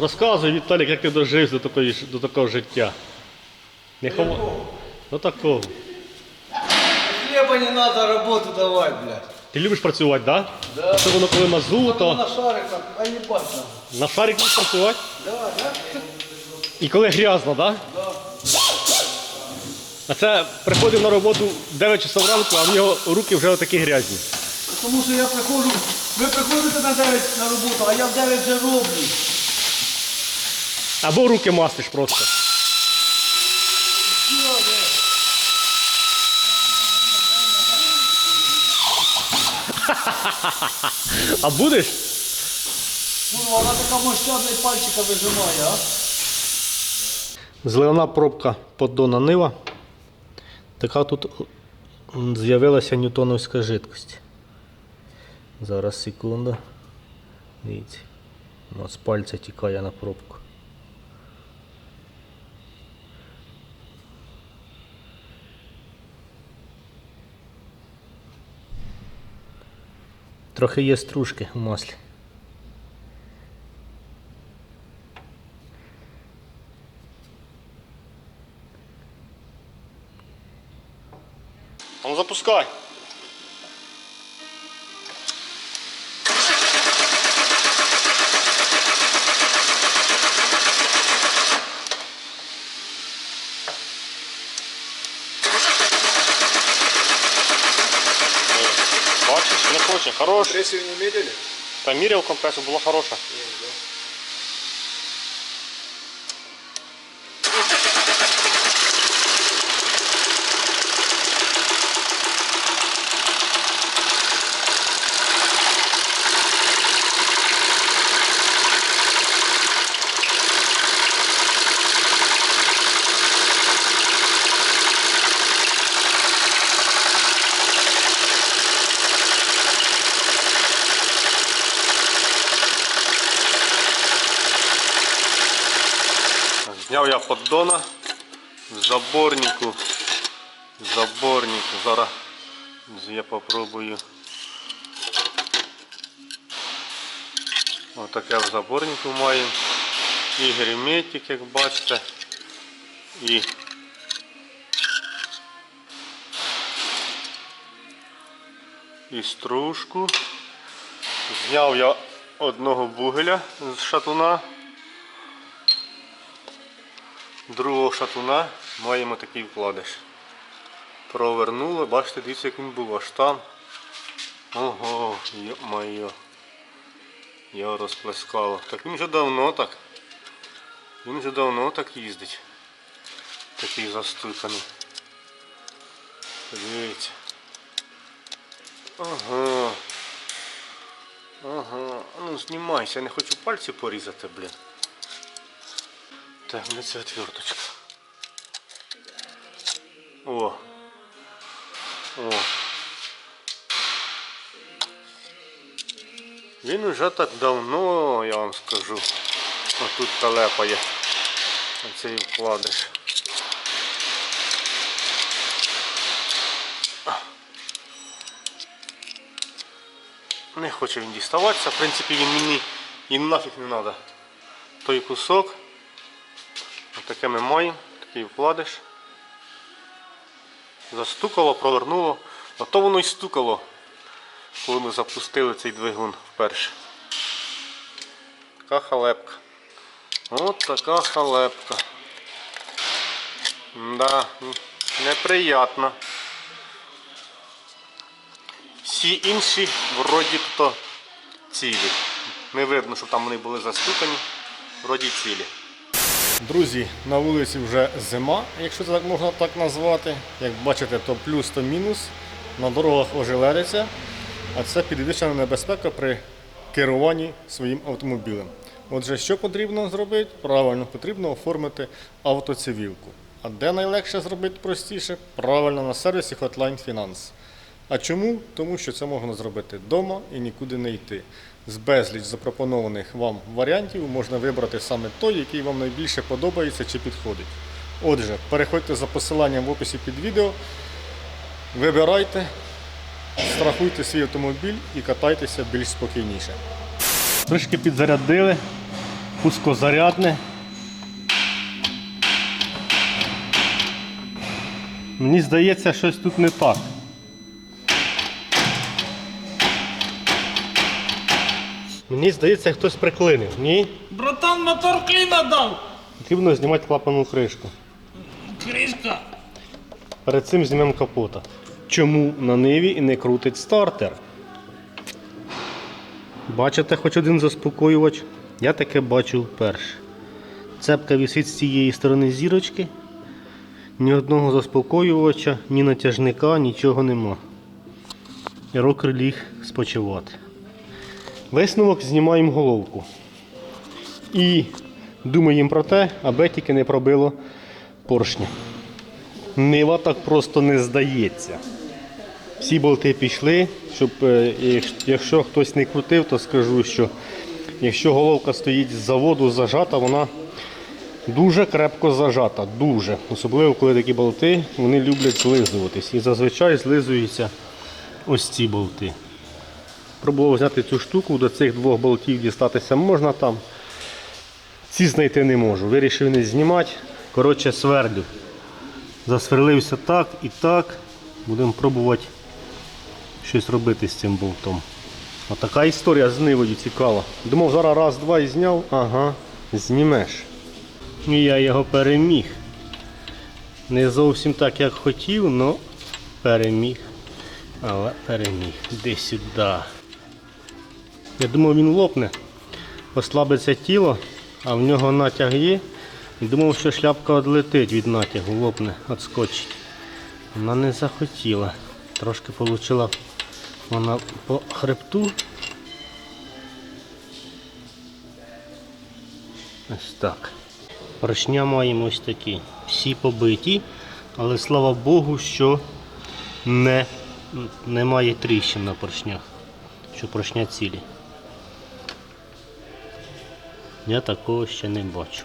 Розказуй, Віталік, як ти дожив до, такої, до такого життя. Не хова... До такого. Хлеба не надо, работу давай, блядь. Ти любиш працювати, так? Да? Да. Особливо коли мазу, то на шариках, а ебать нам. на шарик любиш працювати. Да, да? І коли грязно, так? Да? А це приходив на роботу 9 часов ранку, а в нього руки вже отакі грязні. Тому що я приходжу, ви приходите на 9 на роботу, а я в 9 вже роблю. Або руки мастиш просто. А будеш? Курва, вона така мощадна і пальчика вижимає, а? Зелена пробка поддона Нива. Така тут з'явилася ньютоновська жидкость. Зараз секунду. Дивіться. У нас пальця тікає на пробку. Трохи є стружки в маслі. А ну запускай. Бачиш, не хоче, не мерили? не медили? Та міряв компресор, була хороша. Зняв я поддона в заборнику. В заборнику. Зараз я попробую. Отаке в заборнику маємо. І герметик, як бачите. І і стружку. Зняв я одного бугеля з шатуна. Другого шатуна маємо такий вкладиш. Провернуло, бачите, дивіться, як він був аж там. Ого, йо-моє. Його розплескало. Так він вже давно так. Він вже давно так їздить. Такий застуканий. Дивіться. Ага. Ага. Ну знімайся, я не хочу пальці порізати, блін. Так, где ця отверточка? О. О. Він уже так давно, я вам скажу. Отут телепає. Оцей вкладиш. Не хоче він діставатися, в принципі він мені і нафіг не треба. Той кусок. Таке ми маємо, такий вкладиш. Застукало, провернуло. А то воно й стукало, коли ми запустили цей двигун вперше. Така халепка. От така халепка. Да, неприятно. Всі інші вроді то цілі. Не видно, що там вони були застукані. Вроді цілі. Друзі, на вулиці вже зима, якщо це можна так назвати. Як бачите, то плюс, то мінус. На дорогах ожеледиться, а це підвищена небезпека при керуванні своїм автомобілем. Отже, що потрібно зробити? Правильно, потрібно оформити автоцивілку. А де найлегше зробити простіше? Правильно на сервісі Hotline Finance. А чому? Тому що це можна зробити вдома і нікуди не йти. З безліч запропонованих вам варіантів можна вибрати саме той, який вам найбільше подобається чи підходить. Отже, переходьте за посиланням в описі під відео, вибирайте, страхуйте свій автомобіль і катайтеся більш спокійніше. Трішки підзарядили. пускозарядне. Мені здається, щось тут не так. Мені здається, хтось приклинив. Ні? Братан, мотор кліна дав. Потрібно знімати клапану кришку. Кришка. Перед цим знімемо капота. Чому на ниві і не крутить стартер? Бачите хоч один заспокоювач? Я таке бачу вперше. Цепка висить з цієї сторони зірочки. Ні одного заспокоювача, ні натяжника, нічого нема. І рокер ліг спочивати. Висновок знімаємо головку. І думаємо про те, аби тільки не пробило поршня. Нива так просто не здається. Всі болти пішли, щоб е, якщо- хтось не крутив, то скажу, що якщо головка стоїть з заводу зажата, вона дуже крепко зажата. Дуже. Особливо, коли такі болти вони люблять злизуватись. І зазвичай злизуються ось ці болти. Пробував взяти цю штуку, до цих двох болтів дістатися можна там. Ці знайти не можу. Вирішив не знімати. Коротше, свердлю. Засверлився так і так. Будемо пробувати щось робити з цим болтом. Отака історія з нивою цікава. Думав, зараз раз, два і зняв. Ага, знімеш. І я його переміг. Не зовсім так, як хотів, але переміг. Але переміг. Де сюди. Я думав, він лопне. Ослабиться тіло, а в нього натяг є. І думав, що шляпка одлетить від натягу, лопне, отскочить. Вона не захотіла. Трошки отримала вона по хребту. Ось так. Поршня маємо ось такі. Всі побиті, але слава Богу, що не, немає тріщин на поршнях. Що поршня цілі. Я такого ще не бачу.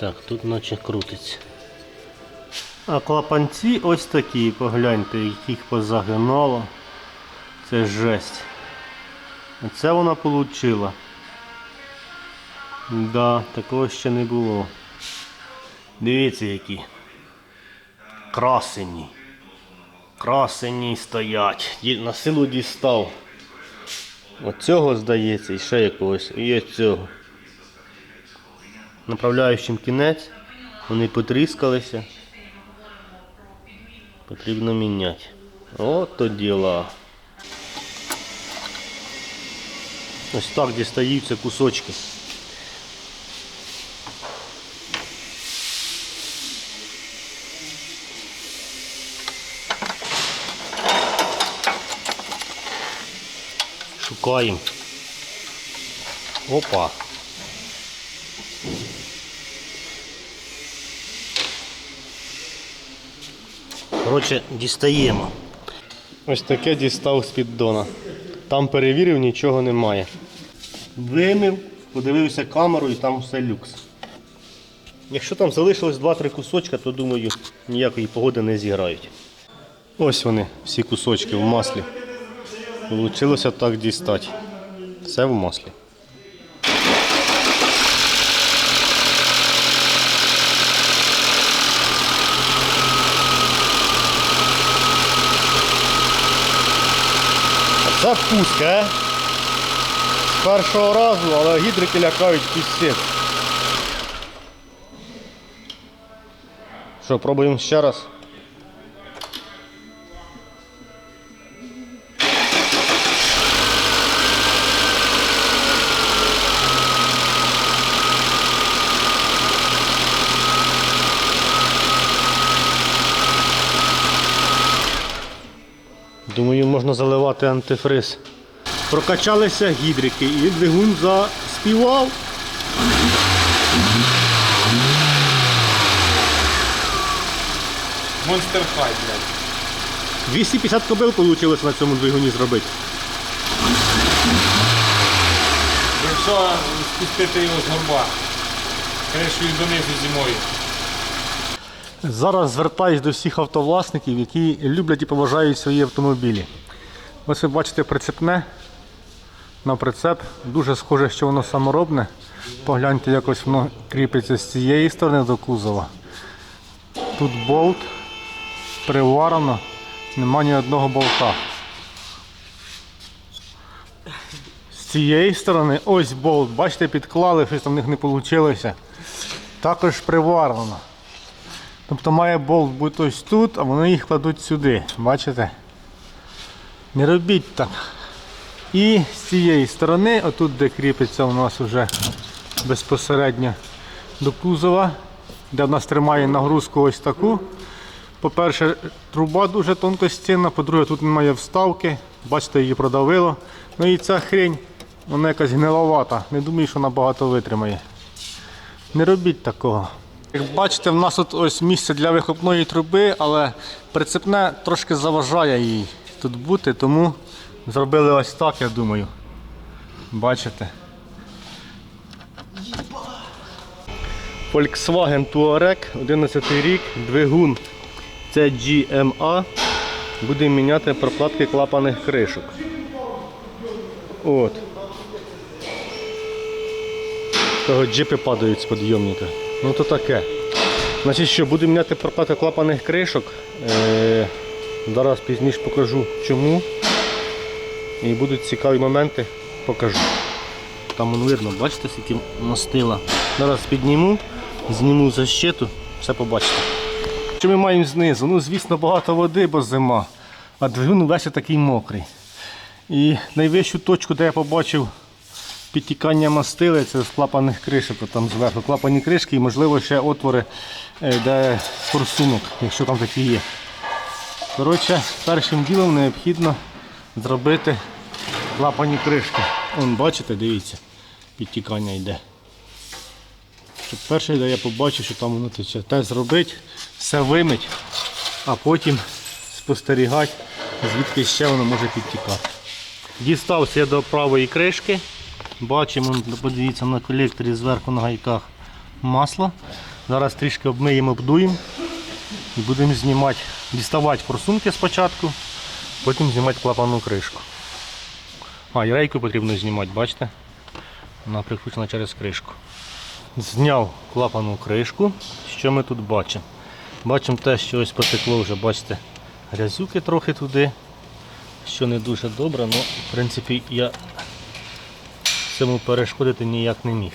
Так, тут наче крутиться. А клапанці ось такі, погляньте, яких позагинало. Це жесть. Оце вона получила. Да, такого ще не було. Дивіться які. Красені. Красені стоять. На силу дістав. Оцього здається, і ще якогось, і оцього. Направляючим кінець, вони потріскалися. Потрібно міняти. От то діла. Ось так дістаються кусочки. Шукаємо. Опа. Коротше, дістаємо. Ось таке дістав з піддона. Там перевірив, нічого немає. Вимив, подивився камеру і там все люкс. Якщо там залишилось 2-3 кусочка, то думаю, ніякої погоди не зіграють. Ось вони, всі кусочки в маслі. Получилося так дістати. Все в маслі. Це пуск, а? З першого разу, але гідрики лякають пісець. Що, пробуємо ще раз? Думаю, можна заливати антифриз. Прокачалися гідрики і двигун заспівав. Монстер Хай, блядь. 250 кобил вийшло на цьому двигуні зробити. Якщо спустити його з горба. Кришою донизу зимою. Зараз звертаюсь до всіх автовласників, які люблять і поважають свої автомобілі. Ось ви бачите прицепне. на прицеп. Дуже схоже, що воно саморобне. Погляньте, якось воно кріпиться з цієї сторони до кузова. Тут болт приварено, нема ні одного болта. З цієї сторони ось болт, бачите, підклали, щось там в них не вийшло. Також приварено. Тобто має болт бути ось тут, а вони їх кладуть сюди. Бачите? Не робіть так. І з цієї сторони, отут, де кріпиться у нас вже безпосередньо до кузова, де в нас тримає нагрузку ось таку. По-перше, труба дуже тонкостінна, по-друге, тут немає вставки, бачите, її продавило. Ну і ця хрень, вона якась гниловата. Не думаю, що вона багато витримає. Не робіть такого. Як бачите, в нас тут ось місце для вихопної труби, але прицепне трошки заважає їй тут бути, тому зробили ось так, я думаю. Бачите? Volkswagen Touareg, 11 рік, двигун. Це GMA. Будемо міняти прокладки клапаних кришок. От. Того джипи падають з підйомника. Ну то таке. Значить що, будемо міняти прокладки клапаних кришок. Е, зараз пізніше покажу чому. І будуть цікаві моменти, покажу. Там воно видно, бачите, скільки мастила. Зараз підніму, зніму защиту, все побачите. Що ми маємо знизу? Ну, звісно, багато води, бо зима, а двигун весь такий мокрий. І найвищу точку, де я побачив підтікання мастили, це з клапаних кришок, там зверху. Клапані кришки і, можливо, ще отвори, е, де форсунок, якщо там такі є. Коротше, першим ділом необхідно зробити клапані кришки. Вон, бачите, дивіться, підтікання йде. Щоб перше, де я побачив, що там воно тече. Те зробити, все вимить, а потім спостерігати, звідки ще воно може підтікати. Дістався я до правої кришки. Бачимо, подивіться на колекторі зверху на гайках масло. Зараз трішки обмиємо, обдуємо і будемо знімати, діставати форсунки спочатку, потім знімати клапанну кришку. А, і рейку потрібно знімати, бачите? Вона прикручена через кришку. Зняв клапану кришку. Що ми тут бачимо? Бачимо те, що ось потекло вже, бачите, грязюки трохи туди, що не дуже добре, але в принципі я цьому перешкодити ніяк не міг.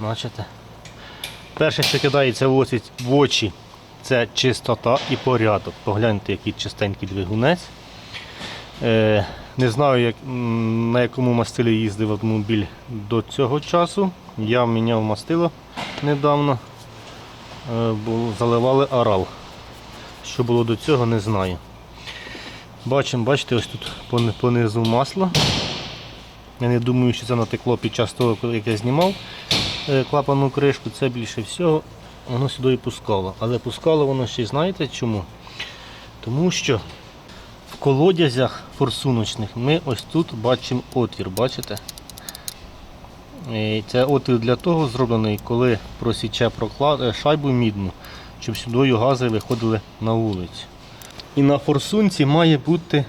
Бачите? Перше, що кидається в очі, це чистота і порядок. Погляньте, який чистенький двигунець. Е, не знаю, як, на якому мастилі їздив автомобіль до цього часу. Я міняв мастило недавно, е, бо заливали арал. Що було до цього, не знаю. Бачимо, бачите, ось тут понизу масло. Я не думаю, що це натекло під час того, як я знімав е, клапану кришку. Це більше всього воно сюди і пускало. Але пускало воно ще знаєте чому? Тому що в колодязях форсуночних ми ось тут бачимо отвір, бачите? І Це отвір для того зроблений, коли просіче проклад... е, шайбу мідну, щоб сюди гази виходили на вулицю. І на форсунці має бути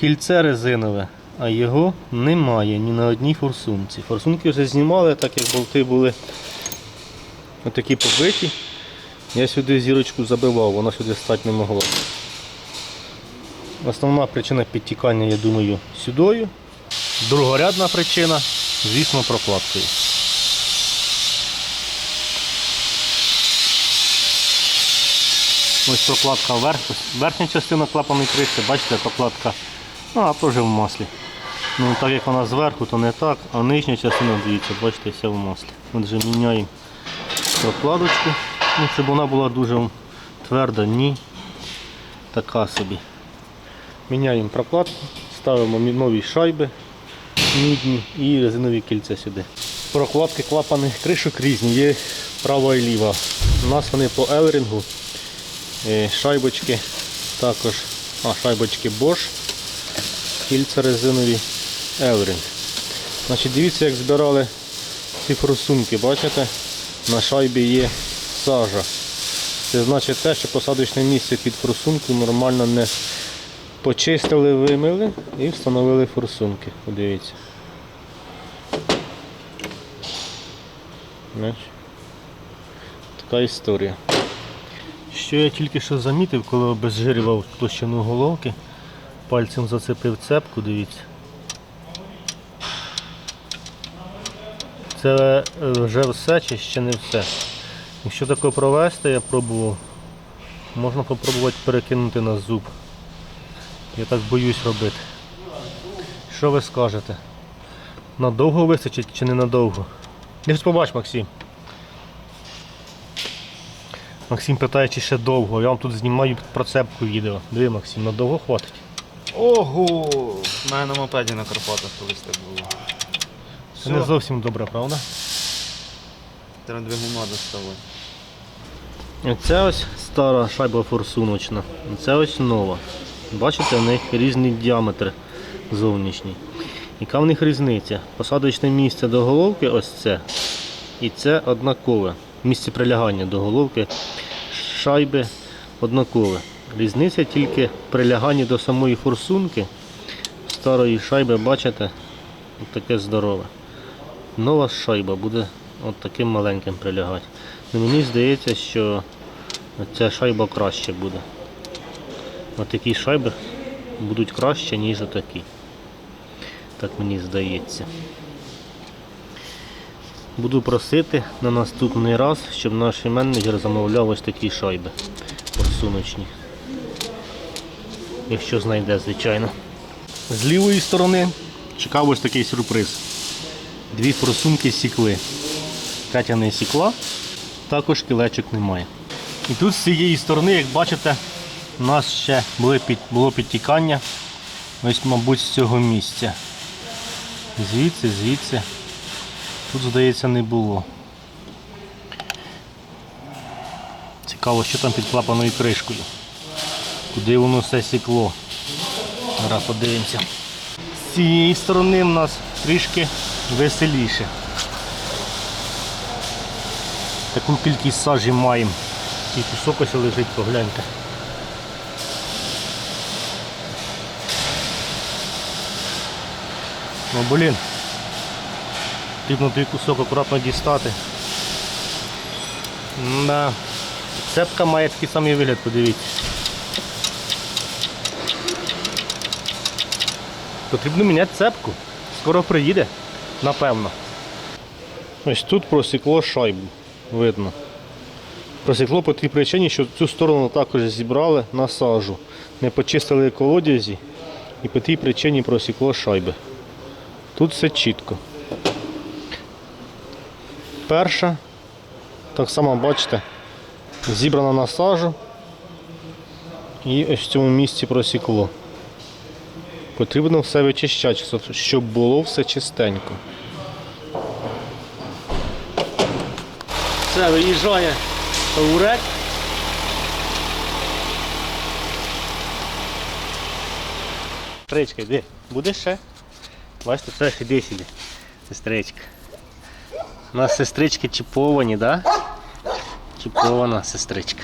кільце резинове, а його немає ні на одній форсунці. Форсунки вже знімали, так як болти були отакі побиті. Я сюди зірочку забивав, вона сюди стати не могла. Основна причина підтікання, я думаю, сюдою. Другорядна причина, звісно, прокладкою. Ось прокладка верх, верхня частина клапаної кришки, бачите, прокладка, ну а теж в маслі. Ну так як вона зверху, то не так, а нижня частина, дивіться, бачите, вся в маслі. Отже, міняємо прокладочку, ну, щоб вона була дуже тверда, ні. Така собі. Міняємо прокладку, ставимо нові шайби мідні і резинові кільця сюди. Прокладки клапаних кришок різні, є права і ліва. У нас вони по еверінгу. Е, Шайбочки також, а шайбочки Bosch, кільця резинові Evring. Значить, Дивіться, як збирали ці форсунки, бачите? На шайбі є сажа. Це значить те, що посадочне місце під форсунку нормально не Почистили, вимили і встановили форсунки. Подивіться. Така історія. Що я тільки що замітив, коли обезжирював площину головки, пальцем зацепив цепку, дивіться. Це е, вже все чи ще не все. Якщо таке провести, я пробував, можна попробувати перекинути на зуб. Я так боюсь робити. Що ви скажете? Надовго вистачить чи не надовго? Десь побач, Максим. Максим питає, чи ще довго. Я вам тут знімаю процепку відео. Диви, Максим, надовго хватить. Ого! У мене на мопеді на Карпатах колись так було. Це не зовсім добре, правда? Треба двигуна доставати. Це ось стара шайба форсуночна. Це ось нова. Бачите, в них різний діаметр зовнішній. Яка в них різниця? Посадочне місце до головки ось це. І це однакове. Місце прилягання до головки шайби однакове. Різниця тільки в приляганні до самої форсунки. Старої шайби, бачите, таке здорове. Нова шайба буде от таким маленьким прилягати. Ну, мені здається, що ця шайба краще буде. От такі шайби будуть краще, ніж отакі. Так мені здається. Буду просити на наступний раз, щоб наш менеджер замовляв ось такі шайби форсуночні. Якщо знайде, звичайно. З лівої сторони чекав ось такий сюрприз. Дві форсунки сікли. Третя не сікла, також кілечок немає. І тут з цієї сторони, як бачите, у нас ще були під, було підтікання. Ось, мабуть, з цього місця. Звідси, звідси. Тут, здається, не було. Цікаво, що там під клапаною кришкою. Куди воно все сікло. Зараз подивимося. З цієї сторони в нас трішки веселіше. Таку кількість сажі маємо. І кусок ось лежить, погляньте. Ну блін. Потрібно той кусок акуратно дістати. Да. Цепка має такий самий вигляд, подивіться. Потрібно міняти цепку. Скоро приїде, напевно. Ось тут просікло шайбу, видно. Просікло по тій причині, що цю сторону також зібрали на сажу. Не почистили колодязі і по тій причині просікло шайби. Тут все чітко. Перша, так само бачите, зібрана на сажу і ось в цьому місці просікло. Потрібно все вичищати, щоб було все чистенько. Все, виїжджає Таурек. Сестричка, йди. Будеш ще? Бачите, це іди сюди. Сестричка. У нас сестрички чіповані, так? Да? Чіпована сестричка.